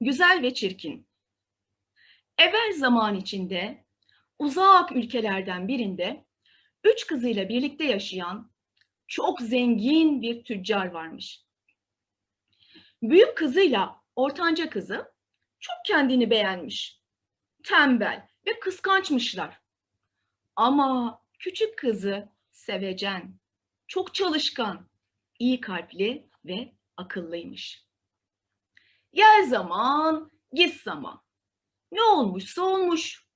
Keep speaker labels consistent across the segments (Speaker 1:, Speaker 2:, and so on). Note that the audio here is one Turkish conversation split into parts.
Speaker 1: Güzel ve çirkin. Evvel zaman içinde uzak ülkelerden birinde üç kızıyla birlikte yaşayan çok zengin bir tüccar varmış. Büyük kızıyla ortanca kızı çok kendini beğenmiş. Tembel ve kıskançmışlar. Ama küçük kızı sevecen, çok çalışkan, iyi kalpli ve akıllıymış. Gel zaman, git zaman. Ne olmuşsa olmuş.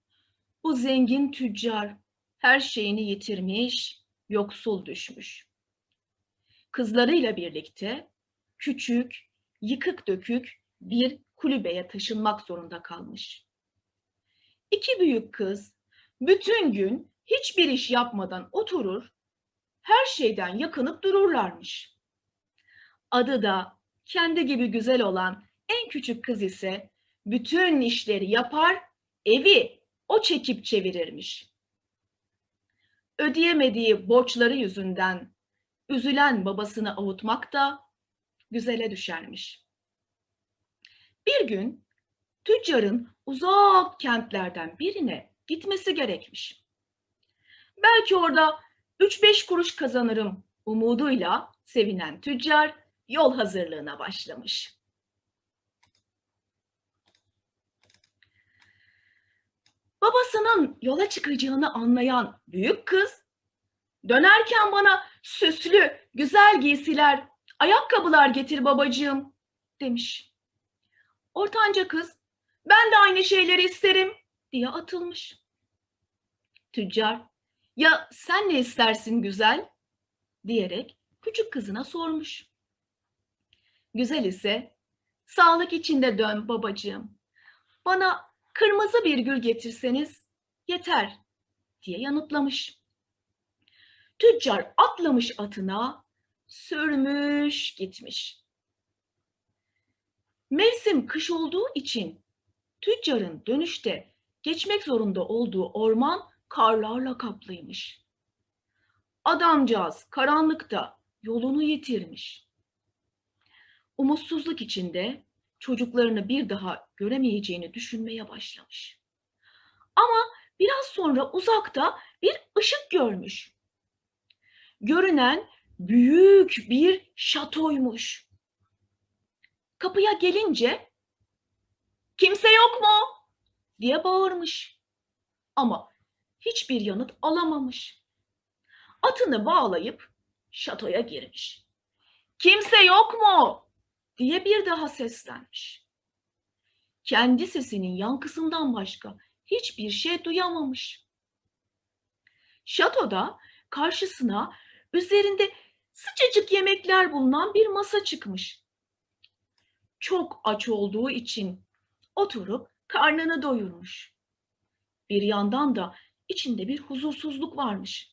Speaker 1: Bu zengin tüccar her şeyini yitirmiş, yoksul düşmüş. Kızlarıyla birlikte küçük, yıkık dökük bir kulübeye taşınmak zorunda kalmış. İki büyük kız bütün gün hiçbir iş yapmadan oturur, her şeyden yakınıp dururlarmış. Adı da kendi gibi güzel olan en küçük kız ise bütün işleri yapar, evi o çekip çevirirmiş. Ödeyemediği borçları yüzünden üzülen babasını avutmak da güzele düşermiş. Bir gün tüccarın uzak kentlerden birine gitmesi gerekmiş. Belki orada 3-5 kuruş kazanırım umuduyla sevinen tüccar yol hazırlığına başlamış. Babasının yola çıkacağını anlayan büyük kız, dönerken bana süslü, güzel giysiler, ayakkabılar getir babacığım demiş. Ortanca kız, ben de aynı şeyleri isterim diye atılmış. Tüccar, ya sen ne istersin güzel? diyerek küçük kızına sormuş. Güzel ise, sağlık içinde dön babacığım. Bana kırmızı bir gül getirseniz yeter diye yanıtlamış. Tüccar atlamış atına, sürmüş gitmiş. Mevsim kış olduğu için tüccarın dönüşte geçmek zorunda olduğu orman karlarla kaplıymış. Adamcağız karanlıkta yolunu yitirmiş. Umutsuzluk içinde çocuklarını bir daha göremeyeceğini düşünmeye başlamış. Ama biraz sonra uzakta bir ışık görmüş. Görünen büyük bir şatoymuş. Kapıya gelince kimse yok mu diye bağırmış. Ama hiçbir yanıt alamamış. Atını bağlayıp şatoya girmiş. Kimse yok mu diye bir daha seslenmiş. Kendi sesinin yankısından başka hiçbir şey duyamamış. Şatoda karşısına üzerinde sıcacık yemekler bulunan bir masa çıkmış. Çok aç olduğu için oturup karnını doyurmuş. Bir yandan da içinde bir huzursuzluk varmış.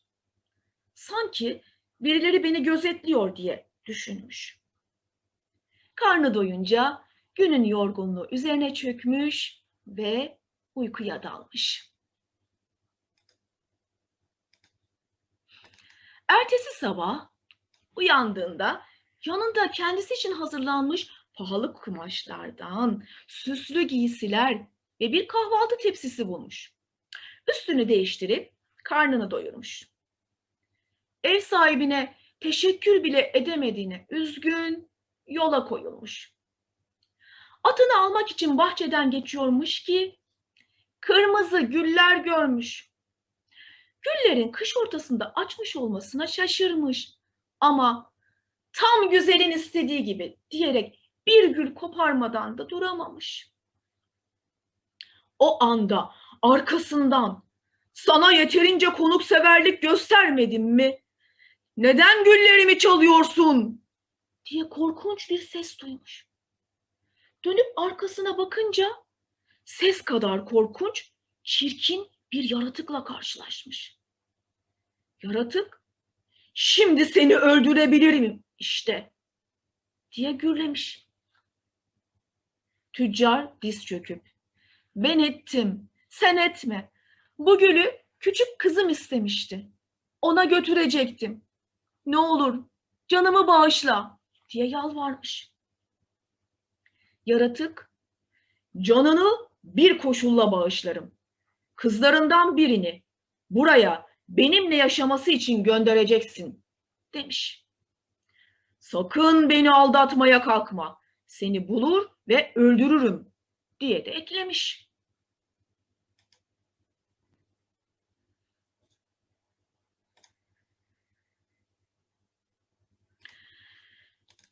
Speaker 1: Sanki birileri beni gözetliyor diye düşünmüş. Karnı doyunca günün yorgunluğu üzerine çökmüş ve uykuya dalmış. Ertesi sabah uyandığında yanında kendisi için hazırlanmış pahalı kumaşlardan, süslü giysiler ve bir kahvaltı tepsisi bulmuş. Üstünü değiştirip karnını doyurmuş. Ev sahibine teşekkür bile edemediğine üzgün yola koyulmuş. Atını almak için bahçeden geçiyormuş ki kırmızı güller görmüş. Güllerin kış ortasında açmış olmasına şaşırmış ama tam güzelin istediği gibi diyerek bir gül koparmadan da duramamış. O anda arkasından sana yeterince konukseverlik göstermedim mi? Neden güllerimi çalıyorsun? diye korkunç bir ses duymuş. Dönüp arkasına bakınca ses kadar korkunç, çirkin bir yaratıkla karşılaşmış. Yaratık, şimdi seni öldürebilirim işte diye gürlemiş. Tüccar diz çöküp, ben ettim, sen etme. Bu gülü küçük kızım istemişti. Ona götürecektim. Ne olur canımı bağışla diye yalvarmış. Yaratık canını bir koşulla bağışlarım. Kızlarından birini buraya benimle yaşaması için göndereceksin demiş. Sakın beni aldatmaya kalkma. Seni bulur ve öldürürüm diye de eklemiş.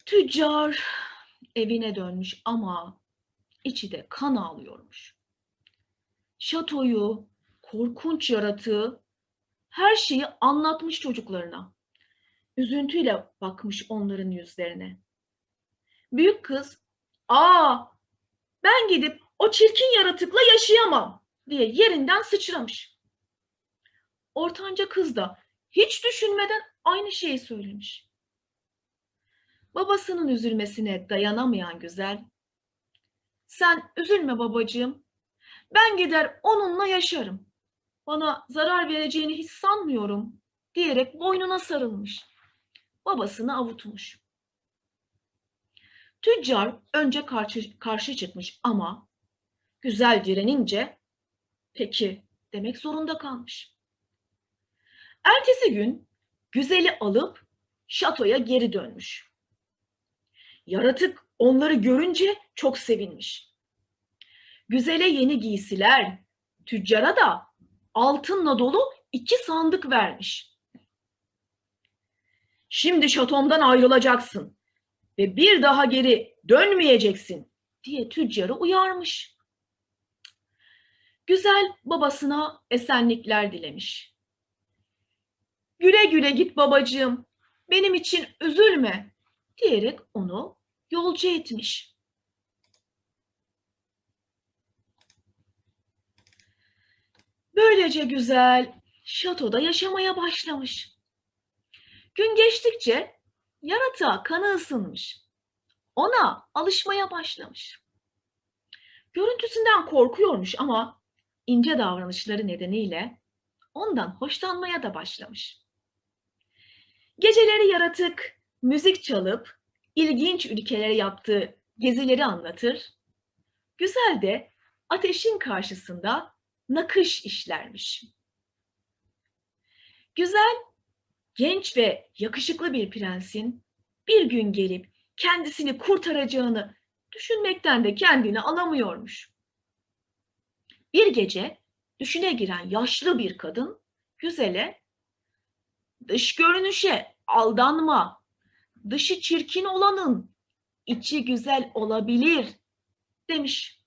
Speaker 1: Tüccar evine dönmüş ama içi de kan ağlıyormuş. Şatoyu, korkunç yaratığı, her şeyi anlatmış çocuklarına. Üzüntüyle bakmış onların yüzlerine. Büyük kız, ''Aa, ben gidip o çirkin yaratıkla yaşayamam.'' diye yerinden sıçramış. Ortanca kız da hiç düşünmeden aynı şeyi söylemiş. Babasının üzülmesine dayanamayan güzel, ''Sen üzülme babacığım, ben gider onunla yaşarım. Bana zarar vereceğini hiç sanmıyorum.'' diyerek boynuna sarılmış. Babasını avutmuş. Tüccar önce karşı, karşı çıkmış ama güzel direnince peki demek zorunda kalmış. Ertesi gün güzeli alıp şatoya geri dönmüş. Yaratık onları görünce çok sevinmiş. Güzele yeni giysiler, tüccara da altınla dolu iki sandık vermiş. Şimdi şatomdan ayrılacaksın ve bir daha geri dönmeyeceksin diye tüccarı uyarmış. Güzel babasına esenlikler dilemiş. Güle güle git babacığım, benim için üzülme diyerek onu yolcu etmiş. Böylece güzel şatoda yaşamaya başlamış. Gün geçtikçe yaratığa kanı ısınmış. Ona alışmaya başlamış. Görüntüsünden korkuyormuş ama ince davranışları nedeniyle ondan hoşlanmaya da başlamış. Geceleri yaratık müzik çalıp ilginç ülkelere yaptığı gezileri anlatır. Güzel de ateşin karşısında nakış işlermiş. Güzel, genç ve yakışıklı bir prensin bir gün gelip kendisini kurtaracağını düşünmekten de kendini alamıyormuş. Bir gece düşüne giren yaşlı bir kadın güzele dış görünüşe aldanma, dışı çirkin olanın içi güzel olabilir demiş.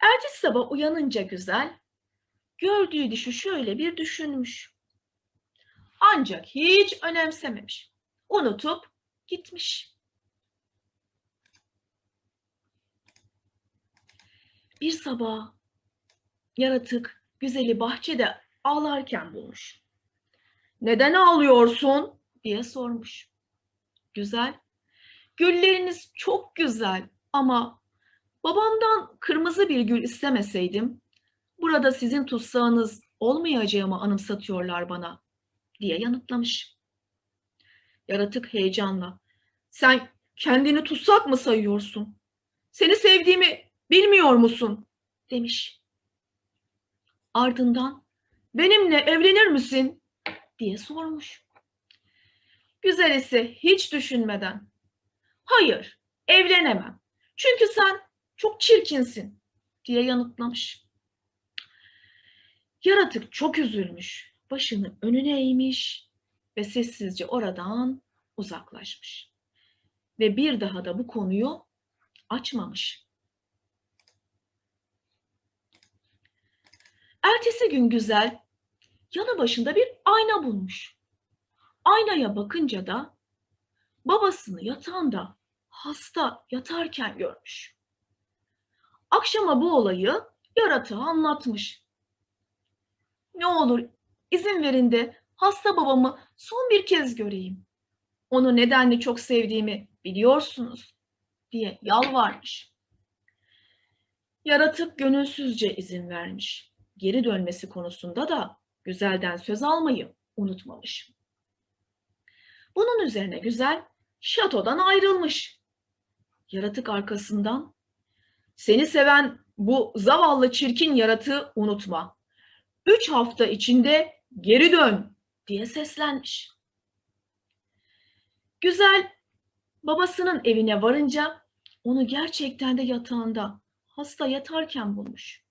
Speaker 1: Ertesi sabah uyanınca güzel, gördüğü düşü şöyle bir düşünmüş. Ancak hiç önemsememiş. Unutup gitmiş. Bir sabah yaratık güzeli bahçede ağlarken bulmuş. Neden ağlıyorsun diye sormuş. Güzel. Gülleriniz çok güzel ama babamdan kırmızı bir gül istemeseydim burada sizin tutsağınız olmayacağımı anımsatıyorlar bana diye yanıtlamış. Yaratık heyecanla sen kendini tutsak mı sayıyorsun? Seni sevdiğimi bilmiyor musun? demiş. Ardından benimle evlenir misin? diye sormuş. Güzel ise hiç düşünmeden hayır evlenemem çünkü sen çok çirkinsin diye yanıtlamış. Yaratık çok üzülmüş, başını önüne eğmiş ve sessizce oradan uzaklaşmış. Ve bir daha da bu konuyu açmamış. Ertesi gün güzel yanı başında bir ayna bulmuş. Aynaya bakınca da babasını yatağında hasta yatarken görmüş. Akşama bu olayı yaratığa anlatmış. Ne olur izin verin de hasta babamı son bir kez göreyim. Onu nedenle çok sevdiğimi biliyorsunuz diye yalvarmış. Yaratık gönülsüzce izin vermiş. Geri dönmesi konusunda da güzelden söz almayı unutmamış. Bunun üzerine güzel şatodan ayrılmış. Yaratık arkasından Seni seven bu zavallı çirkin yaratığı unutma. Üç hafta içinde geri dön diye seslenmiş. Güzel babasının evine varınca onu gerçekten de yatağında hasta yatarken bulmuş.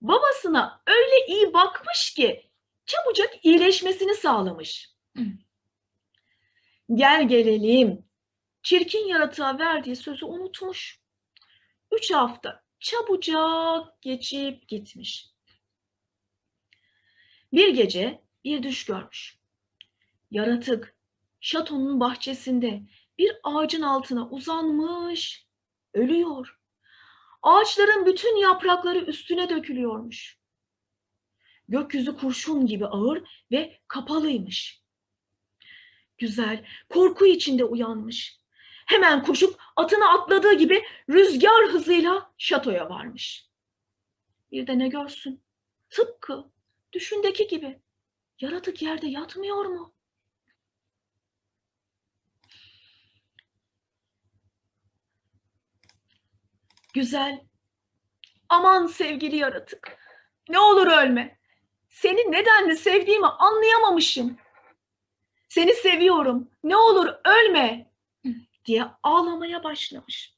Speaker 1: Babasına öyle iyi bakmış ki çabucak iyileşmesini sağlamış. Gel gelelim. Çirkin yaratığa verdiği sözü unutmuş. Üç hafta çabucak geçip gitmiş. Bir gece bir düş görmüş. Yaratık şatonun bahçesinde bir ağacın altına uzanmış, ölüyor. Ağaçların bütün yaprakları üstüne dökülüyormuş. Gökyüzü kurşun gibi ağır ve kapalıymış. Güzel, korku içinde uyanmış. Hemen koşup atına atladığı gibi rüzgar hızıyla şatoya varmış. Bir de ne görsün? Tıpkı düşündeki gibi. Yaratık yerde yatmıyor mu? Güzel. Aman sevgili yaratık. Ne olur ölme. Seni nedenle sevdiğimi anlayamamışım. Seni seviyorum. Ne olur ölme diye ağlamaya başlamış.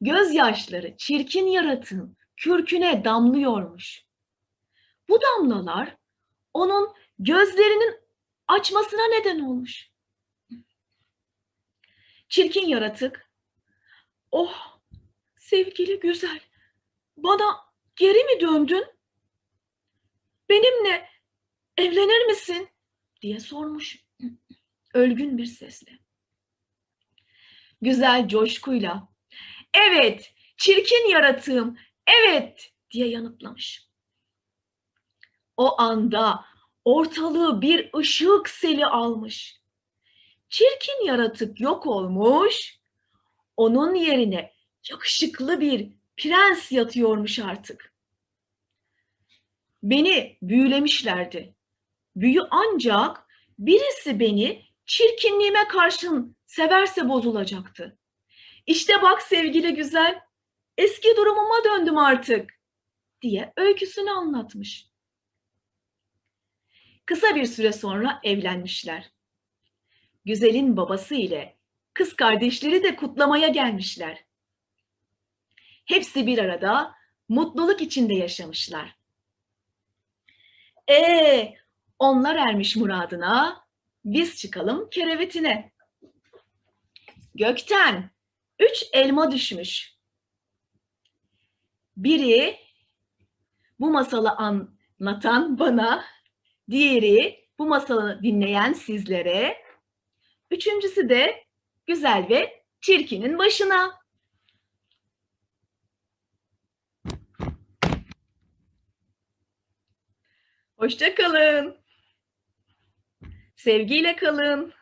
Speaker 1: Gözyaşları çirkin yaratığın kürküne damlıyormuş. Bu damlalar onun gözlerinin açmasına neden olmuş. Çirkin yaratık, oh sevgili güzel, bana geri mi döndün? Benimle evlenir misin? Diye sormuş ölgün bir sesle. Güzel coşkuyla, evet çirkin yaratığım, evet diye yanıtlamış. O anda ortalığı bir ışık seli almış. Çirkin yaratık yok olmuş, onun yerine yakışıklı bir prens yatıyormuş artık. Beni büyülemişlerdi. Büyü ancak birisi beni çirkinliğime karşın severse bozulacaktı. İşte bak sevgili güzel, eski durumuma döndüm artık diye öyküsünü anlatmış. Kısa bir süre sonra evlenmişler. Güzelin babası ile kız kardeşleri de kutlamaya gelmişler. Hepsi bir arada mutluluk içinde yaşamışlar. E onlar ermiş muradına, biz çıkalım kerevetine. Gökten üç elma düşmüş. Biri bu masalı anlatan bana, diğeri bu masalı dinleyen sizlere, üçüncüsü de güzel ve çirkinin başına. Hoşça kalın. Sevgiyle kalın.